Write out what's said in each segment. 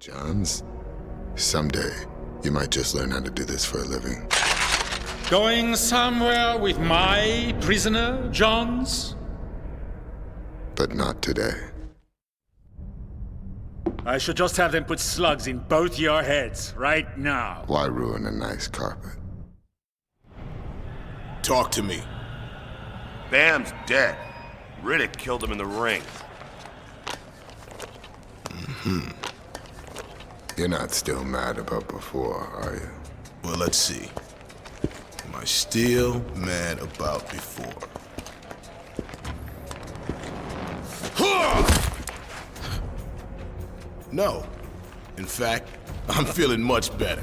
Johns, someday you might just learn how to do this for a living. Going somewhere with my prisoner, Johns? But not today. I should just have them put slugs in both your heads right now. Why ruin a nice carpet? Talk to me. Bam's dead. Riddick killed him in the ring. Mm-hmm. You're not still mad about before, are you? Well, let's see. Am I still mad about before? No. In fact, I'm feeling much better.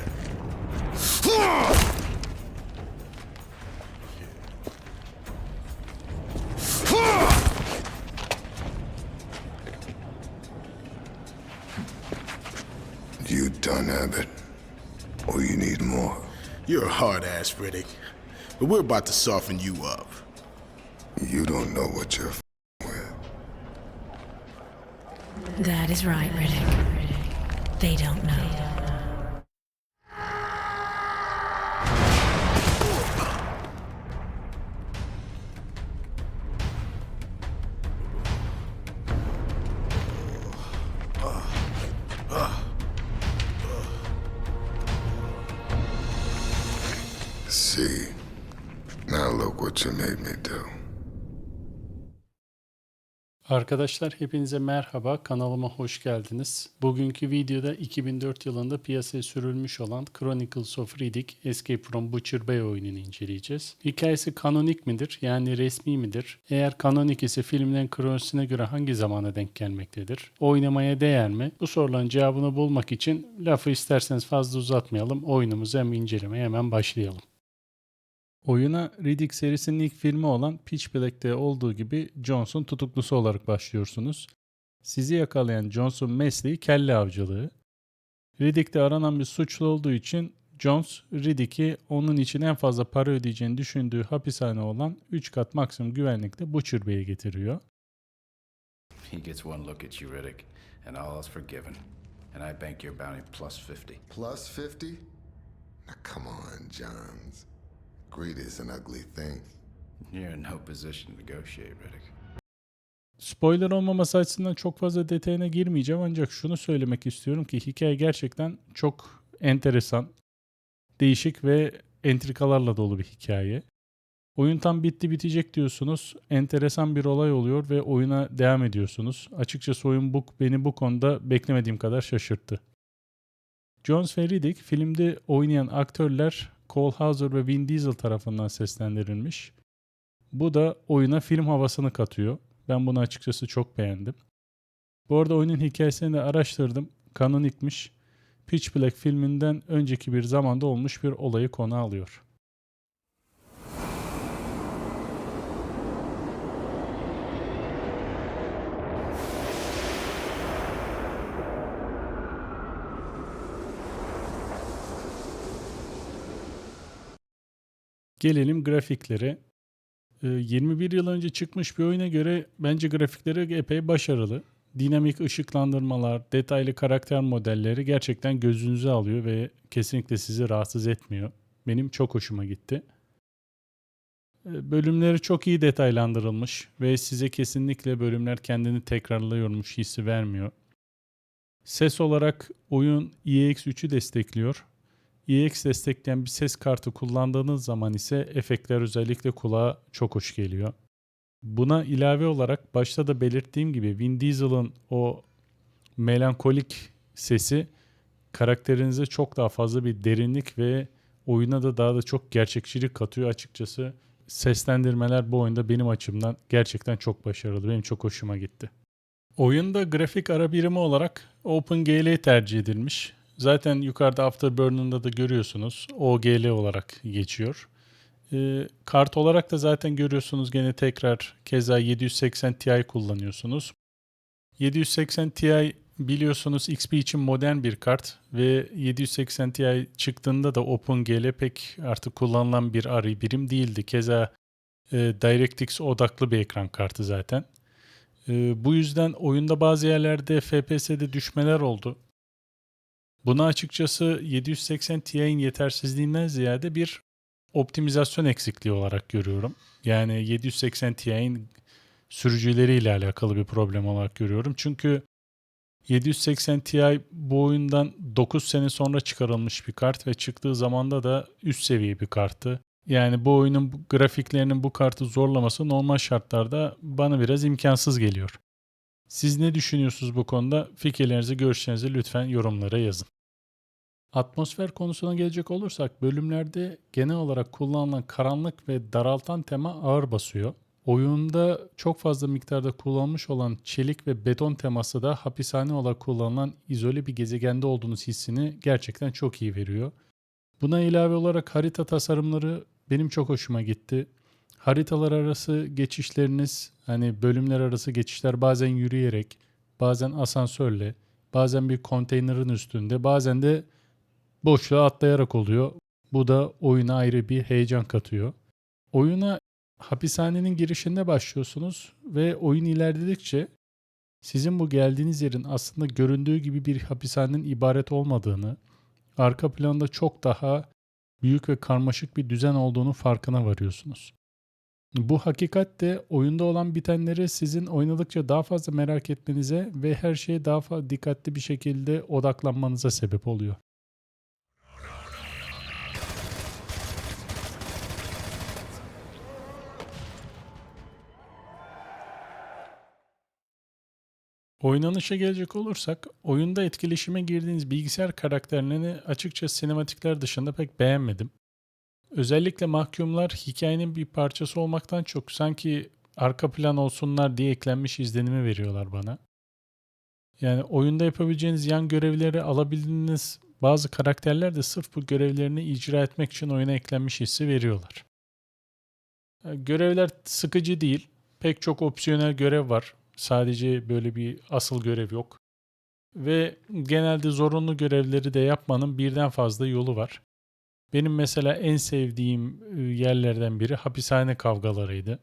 You done, Abbott? Or you need more? You're a hard ass, Riddick. But we're about to soften you up. You don't know what you're f- with. That is right, Riddick. They don't know. Arkadaşlar hepinize merhaba kanalıma hoş geldiniz. Bugünkü videoda 2004 yılında piyasaya sürülmüş olan Chronicles of Riddick Escape from Butcher Bay oyununu inceleyeceğiz. Hikayesi kanonik midir yani resmi midir? Eğer kanonik ise filmlerin kronolojisine göre hangi zamana denk gelmektedir? Oynamaya değer mi? Bu soruların cevabını bulmak için lafı isterseniz fazla uzatmayalım. Oyunumuzu hem incelemeye hemen başlayalım. Oyuna Riddick serisinin ilk filmi olan Pitch Black'te olduğu gibi Jones'un tutuklusu olarak başlıyorsunuz. Sizi yakalayan Jones'un mesleği kelle avcılığı. Riddick'te aranan bir suçlu olduğu için Jones, Riddick'i onun için en fazla para ödeyeceğini düşündüğü hapishane olan 3 kat maksimum güvenlikle Butcher Bay'e getiriyor. He gets one look at you, Riddick, and all is forgiven. And I bank your bounty plus 50. Plus 50? Now come on, Johns. Greed is an ugly thing. You're in no position to negotiate, Riddick. Spoiler olmaması açısından çok fazla detayına girmeyeceğim ancak şunu söylemek istiyorum ki hikaye gerçekten çok enteresan, değişik ve entrikalarla dolu bir hikaye. Oyun tam bitti bitecek diyorsunuz. Enteresan bir olay oluyor ve oyuna devam ediyorsunuz. Açıkçası oyun bu, beni bu konuda beklemediğim kadar şaşırttı. Jones ve Riddick filmde oynayan aktörler Cole Hauser ve Vin Diesel tarafından seslendirilmiş. Bu da oyuna film havasını katıyor. Ben bunu açıkçası çok beğendim. Bu arada oyunun hikayesini de araştırdım. Kanonikmiş. Pitch Black filminden önceki bir zamanda olmuş bir olayı konu alıyor. Gelelim grafiklere. Ee, 21 yıl önce çıkmış bir oyuna göre bence grafikleri epey başarılı. Dinamik ışıklandırmalar, detaylı karakter modelleri gerçekten gözünüzü alıyor ve kesinlikle sizi rahatsız etmiyor. Benim çok hoşuma gitti. Ee, Bölümleri çok iyi detaylandırılmış ve size kesinlikle bölümler kendini tekrarlıyormuş hissi vermiyor. Ses olarak oyun EX3'ü destekliyor. EX destekleyen bir ses kartı kullandığınız zaman ise efektler özellikle kulağa çok hoş geliyor. Buna ilave olarak başta da belirttiğim gibi Vin Diesel'ın o melankolik sesi karakterinize çok daha fazla bir derinlik ve oyuna da daha da çok gerçekçilik katıyor açıkçası. Seslendirmeler bu oyunda benim açımdan gerçekten çok başarılı. Benim çok hoşuma gitti. Oyunda grafik ara birimi olarak OpenGL tercih edilmiş. Zaten yukarıda Afterburn'unda da görüyorsunuz. OGL olarak geçiyor. Ee, kart olarak da zaten görüyorsunuz gene tekrar keza 780 Ti kullanıyorsunuz. 780 Ti biliyorsunuz XP için modern bir kart ve 780 Ti çıktığında da OpenGL pek artık kullanılan bir arı birim değildi. Keza e, DirectX odaklı bir ekran kartı zaten. E, bu yüzden oyunda bazı yerlerde FPS'de düşmeler oldu. Bunu açıkçası 780 Ti'nin yetersizliğinden ziyade bir optimizasyon eksikliği olarak görüyorum. Yani 780 Ti'nin sürücüleriyle alakalı bir problem olarak görüyorum. Çünkü 780 Ti bu oyundan 9 sene sonra çıkarılmış bir kart ve çıktığı zamanda da üst seviye bir kartı. Yani bu oyunun grafiklerinin bu kartı zorlaması normal şartlarda bana biraz imkansız geliyor. Siz ne düşünüyorsunuz bu konuda? Fikirlerinizi, görüşlerinizi lütfen yorumlara yazın. Atmosfer konusuna gelecek olursak bölümlerde genel olarak kullanılan karanlık ve daraltan tema ağır basıyor. Oyunda çok fazla miktarda kullanılmış olan çelik ve beton teması da hapishane olarak kullanılan izole bir gezegende olduğunuz hissini gerçekten çok iyi veriyor. Buna ilave olarak harita tasarımları benim çok hoşuma gitti. Haritalar arası geçişleriniz, hani bölümler arası geçişler bazen yürüyerek, bazen asansörle, bazen bir konteynerin üstünde, bazen de boşluğa atlayarak oluyor. Bu da oyuna ayrı bir heyecan katıyor. Oyuna hapishanenin girişinde başlıyorsunuz ve oyun ilerledikçe sizin bu geldiğiniz yerin aslında göründüğü gibi bir hapishanenin ibaret olmadığını, arka planda çok daha büyük ve karmaşık bir düzen olduğunu farkına varıyorsunuz. Bu hakikat de oyunda olan bitenleri sizin oynadıkça daha fazla merak etmenize ve her şeye daha dikkatli bir şekilde odaklanmanıza sebep oluyor. Oynanışa gelecek olursak, oyunda etkileşime girdiğiniz bilgisayar karakterlerini açıkça sinematikler dışında pek beğenmedim. Özellikle mahkumlar hikayenin bir parçası olmaktan çok sanki arka plan olsunlar diye eklenmiş izlenimi veriyorlar bana. Yani oyunda yapabileceğiniz yan görevleri alabildiğiniz bazı karakterler de sırf bu görevlerini icra etmek için oyuna eklenmiş hissi veriyorlar. Görevler sıkıcı değil. Pek çok opsiyonel görev var. Sadece böyle bir asıl görev yok. Ve genelde zorunlu görevleri de yapmanın birden fazla yolu var. Benim mesela en sevdiğim e, yerlerden biri hapishane kavgalarıydı.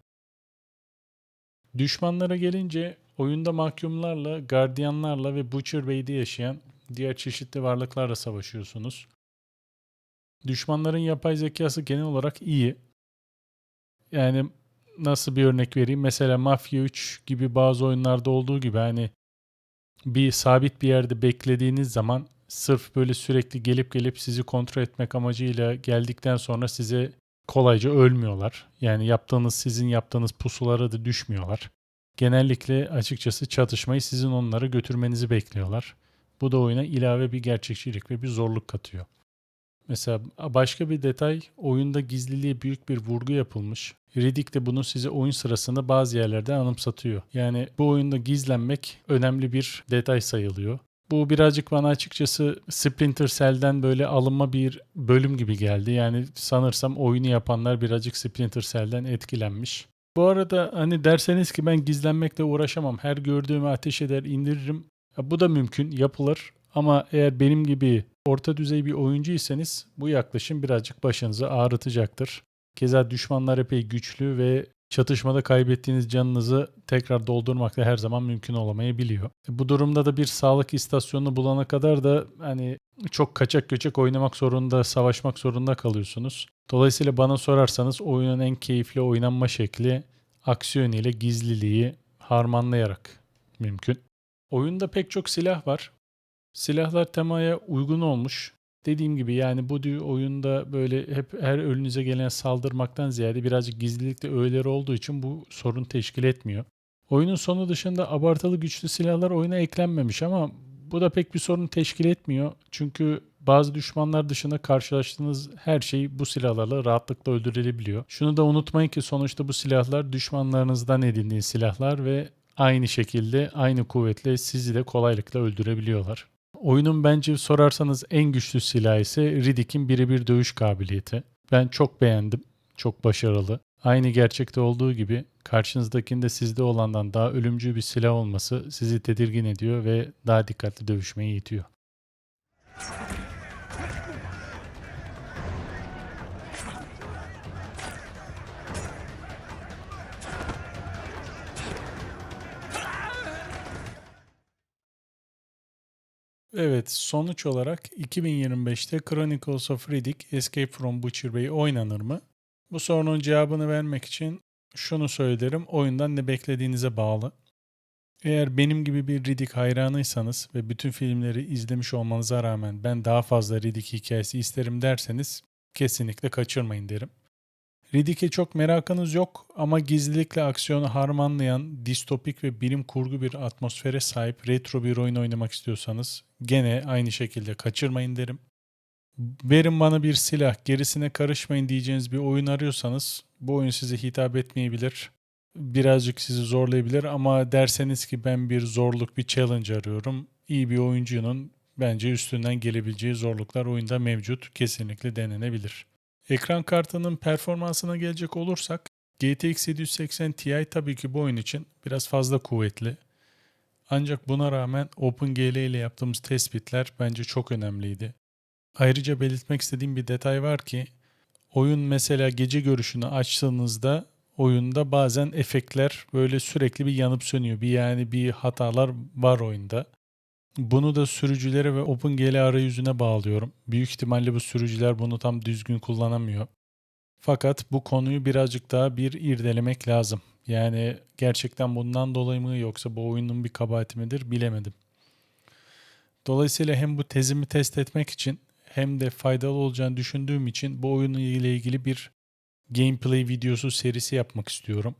Düşmanlara gelince oyunda mahkumlarla, gardiyanlarla ve Butcher Bay'de yaşayan diğer çeşitli varlıklarla savaşıyorsunuz. Düşmanların yapay zekası genel olarak iyi. Yani nasıl bir örnek vereyim? Mesela Mafia 3 gibi bazı oyunlarda olduğu gibi hani bir sabit bir yerde beklediğiniz zaman sırf böyle sürekli gelip gelip sizi kontrol etmek amacıyla geldikten sonra size kolayca ölmüyorlar. Yani yaptığınız sizin yaptığınız pusulara da düşmüyorlar. Genellikle açıkçası çatışmayı sizin onlara götürmenizi bekliyorlar. Bu da oyuna ilave bir gerçekçilik ve bir zorluk katıyor. Mesela başka bir detay oyunda gizliliğe büyük bir vurgu yapılmış. Riddick de bunu size oyun sırasında bazı yerlerde anımsatıyor. Yani bu oyunda gizlenmek önemli bir detay sayılıyor. Bu birazcık bana açıkçası Splinter Cell'den böyle alınma bir bölüm gibi geldi. Yani sanırsam oyunu yapanlar birazcık Splinter Cell'den etkilenmiş. Bu arada hani derseniz ki ben gizlenmekle uğraşamam. Her gördüğümü ateş eder indiririm. Ya bu da mümkün yapılır. Ama eğer benim gibi orta düzey bir oyuncuysanız bu yaklaşım birazcık başınızı ağrıtacaktır. Keza düşmanlar epey güçlü ve çatışmada kaybettiğiniz canınızı tekrar doldurmak da her zaman mümkün olamayabiliyor. Bu durumda da bir sağlık istasyonunu bulana kadar da hani çok kaçak göçek oynamak zorunda, savaşmak zorunda kalıyorsunuz. Dolayısıyla bana sorarsanız oyunun en keyifli oynanma şekli aksiyon ile gizliliği harmanlayarak mümkün. Oyunda pek çok silah var. Silahlar temaya uygun olmuş. Dediğim gibi yani bu oyunda böyle hep her önünüze gelen saldırmaktan ziyade birazcık gizlilikte öğeleri olduğu için bu sorun teşkil etmiyor. Oyunun sonu dışında abartılı güçlü silahlar oyuna eklenmemiş ama bu da pek bir sorun teşkil etmiyor. Çünkü bazı düşmanlar dışında karşılaştığınız her şey bu silahlarla rahatlıkla öldürülebiliyor. Şunu da unutmayın ki sonuçta bu silahlar düşmanlarınızdan edindiğiniz silahlar ve aynı şekilde aynı kuvvetle sizi de kolaylıkla öldürebiliyorlar. Oyunun bence sorarsanız en güçlü silahı ise Riddick'in birebir dövüş kabiliyeti. Ben çok beğendim. Çok başarılı. Aynı gerçekte olduğu gibi karşınızdakinde sizde olandan daha ölümcül bir silah olması sizi tedirgin ediyor ve daha dikkatli dövüşmeye itiyor. Evet, sonuç olarak 2025'te Chronicles of Riddick Escape from Butcher Bay oynanır mı? Bu sorunun cevabını vermek için şunu söylerim, oyundan ne beklediğinize bağlı. Eğer benim gibi bir Riddick hayranıysanız ve bütün filmleri izlemiş olmanıza rağmen ben daha fazla Riddick hikayesi isterim derseniz kesinlikle kaçırmayın derim. Riddick'e çok merakınız yok ama gizlilikle aksiyonu harmanlayan distopik ve bilim kurgu bir atmosfere sahip retro bir oyun oynamak istiyorsanız gene aynı şekilde kaçırmayın derim. Verin bana bir silah, gerisine karışmayın diyeceğiniz bir oyun arıyorsanız bu oyun size hitap etmeyebilir. Birazcık sizi zorlayabilir ama derseniz ki ben bir zorluk, bir challenge arıyorum. İyi bir oyuncunun bence üstünden gelebileceği zorluklar oyunda mevcut. Kesinlikle denenebilir. Ekran kartının performansına gelecek olursak GTX 780 Ti tabii ki bu oyun için biraz fazla kuvvetli. Ancak buna rağmen OpenGL ile yaptığımız tespitler bence çok önemliydi. Ayrıca belirtmek istediğim bir detay var ki oyun mesela gece görüşünü açtığınızda oyunda bazen efektler böyle sürekli bir yanıp sönüyor. Bir yani bir hatalar var oyunda. Bunu da sürücülere ve OpenGL arayüzüne bağlıyorum. Büyük ihtimalle bu sürücüler bunu tam düzgün kullanamıyor. Fakat bu konuyu birazcık daha bir irdelemek lazım. Yani gerçekten bundan dolayı mı yoksa bu oyunun bir kabahati midir bilemedim. Dolayısıyla hem bu tezimi test etmek için hem de faydalı olacağını düşündüğüm için bu oyunla ile ilgili bir gameplay videosu serisi yapmak istiyorum.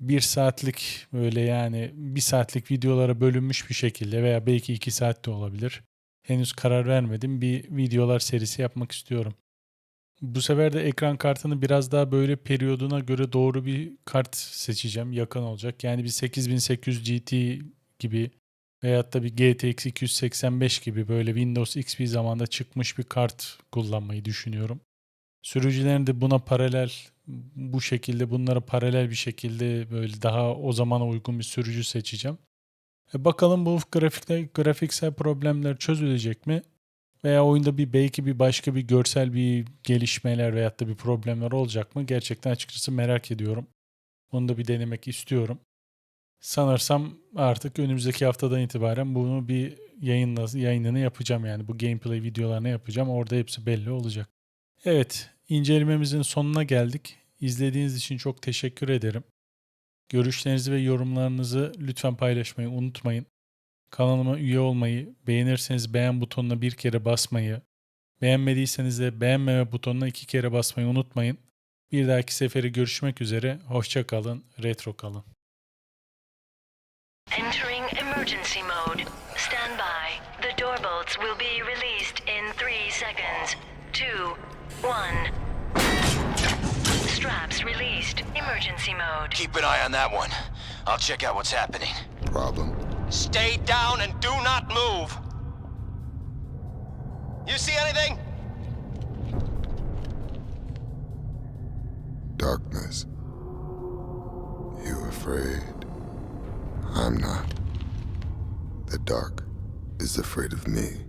Bir saatlik böyle yani bir saatlik videolara bölünmüş bir şekilde veya belki iki saat de olabilir. Henüz karar vermedim. Bir videolar serisi yapmak istiyorum. Bu sefer de ekran kartını biraz daha böyle periyoduna göre doğru bir kart seçeceğim. Yakın olacak. Yani bir 8800 GT gibi veyahut da bir GTX 285 gibi böyle Windows XP zamanda çıkmış bir kart kullanmayı düşünüyorum. Sürücülerin de buna paralel bu şekilde bunlara paralel bir şekilde böyle daha o zamana uygun bir sürücü seçeceğim. E bakalım bu grafikte grafiksel problemler çözülecek mi? Veya oyunda bir belki bir başka bir görsel bir gelişmeler veyahut da bir problemler olacak mı? Gerçekten açıkçası merak ediyorum. Onu da bir denemek istiyorum. Sanırsam artık önümüzdeki haftadan itibaren bunu bir yayınla, yayınını yapacağım yani bu gameplay videolarını yapacağım. Orada hepsi belli olacak. Evet, incelememizin sonuna geldik. İzlediğiniz için çok teşekkür ederim. Görüşlerinizi ve yorumlarınızı lütfen paylaşmayı unutmayın. Kanalıma üye olmayı, beğenirseniz beğen butonuna bir kere basmayı, beğenmediyseniz de beğenmeme butonuna iki kere basmayı unutmayın. Bir dahaki sefere görüşmek üzere. Hoşça kalın, retro kalın. Entering emergency mode. One. Straps released. Emergency mode. Keep an eye on that one. I'll check out what's happening. Problem? Stay down and do not move. You see anything? Darkness. You afraid? I'm not. The dark is afraid of me.